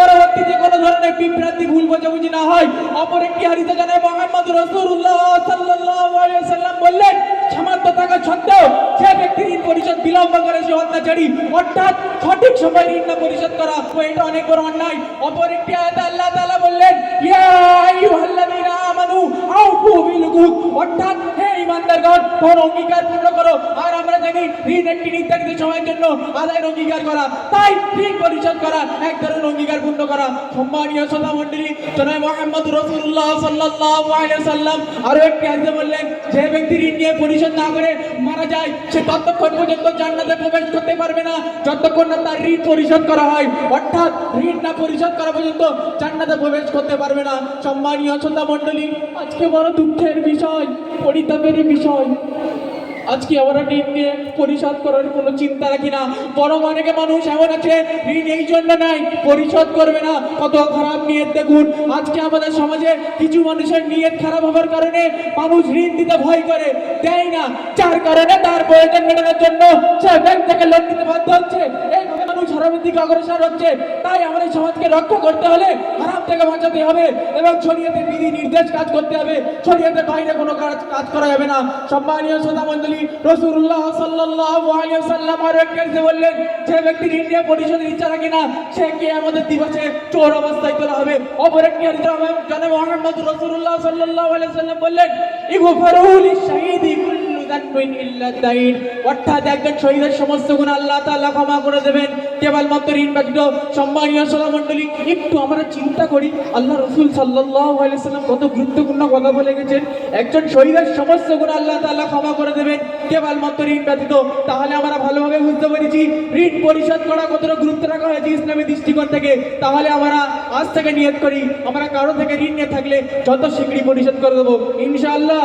পরবর্তীতে কোনো ধরনের বিভ্রান্তি, ভুল বোঝাবুঝি না হয়। অপর একটি হাদিসে জানায়, মোহাম্মদ রাসূলুল্লাহ সাল্লাল্লাহু বললেন সামর্থ্য থাকা সত্ত্বেও যে ব্যক্তি ঋণ পরিশোধ বিলম্ব করে সে অত্যাচারী, অর্থাৎ সঠিক সময় ঋণ না পরিশোধ করা অনেক বড় অন্যায়। অপর একটি আয়াতে আল্লাহ বিল ঈমানদারগণ তোর অঙ্গীকার পূর্ণ করো। আর আমরা জানি ঋণ একটি নির্ধারিত সময়ের জন্য আদায়ের অঙ্গীকার করা। তাই ঋণ পরিশোধ করা এক ধরনের অঙ্গীকার পূর্ণ করা। সম্মানীয় শ্রোতা মণ্ডলী, জনাব মোহাম্মদ সাল্লাল্লাহু সাল্লাম আরও একটি হাদিসে বললেন, যে ব্যক্তি ঋণ নিয়ে পরিশোধ না করে মারা যায়, সে ততক্ষণ পর্যন্ত জান্নাতে প্রবেশ করতে পারবে না। যতক্ষণ না তার ঋণ পরিশোধ করা হয়, অর্থাৎ ঋণ না পরিশোধ করা পর্যন্ত জান্নাতে প্রবেশ করতে পারবে না। সম্মানীয় শ্রোতা মণ্ডলী, আজকে বড় দুঃখের বিষয়, পরিতাপের বিষয়। আজকে আমরা ঋণ নিয়ে পরিশোধ করার কোনো চিন্তা রাখি না। বরং অনেকে মানুষ এমন আছে, ঋণ এই জন্য নাই, পরিশোধ করবে না। কত খারাপ নিয়ত দেখুন। আজকে আমাদের সমাজে কিছু মানুষের নিয়ত খারাপ হওয়ার কারণে মানুষ ঋণ দিতে ভয় করে, দেয় না। যার কারণে তার প্রয়োজন মেটানোর জন্য সে ব্যাংক থেকে লোন নিতে বাধ্য হচ্ছে। এইভাবে হারামের দিকে অগ্রসর হচ্ছে। তাই আমাদের সমাজকে রক্ষা করতে হলে হারাম থেকে বাঁচাতে হবে এবং শরীয়তের বিধি নির্দেশ কাজ করতে হবে। শরীয়তের বাইরে কোনো কাজ কাজ করা যাবে না। সম্মানীয় শ্রোতা মণ্ডলী রসুল্লাহ ওয়াসাল্লাম আর এক কাছে বললেন, যে ব্যক্তি ইন্ডিয়া পরিষদের ইচ্ছা রাখে না, সে কে আমাদের দিবসে চোর অবস্থায় তোলা হবে। অপর একটি জানাব মোহাম্মদ রাসূলুল্লাহ সাল্লাল্লাহু আলাইহি ওয়াসাল্লাম বললেন ইগফারু লিশাহিদি অর্থাৎ একজন শহীদের সমস্ত গুণ আল্লাহ তাআলা ক্ষমা করে দেবেন। কেবলমাত্র ঋণ ব্যতীত সম্মানীয় শ্রোতা একটু আমরা চিন্তা করি, আল্লাহ রসুল সাল্লাম কত গুরুত্বপূর্ণ কথা বলে গেছেন। একজন শহীদের সমস্ত গুণ আল্লাহ তাআলা ক্ষমা করে দেবেন। কেবলমাত্র ঋণ ব্যতীত তাহলে আমরা ভালোভাবে বুঝতে পেরেছি, ঋণ পরিশোধ করা কতটা গুরুত্ব রাখা হয়েছে ইসলামী দৃষ্টিকোণ থেকে। তাহলে আমরা আজ থেকে নিয়ত করি, আমরা কারও থেকে ঋণ নিয়ে থাকলে যত শীঘ্রই পরিশোধ করে দেবো, ইনশাআল্লাহ।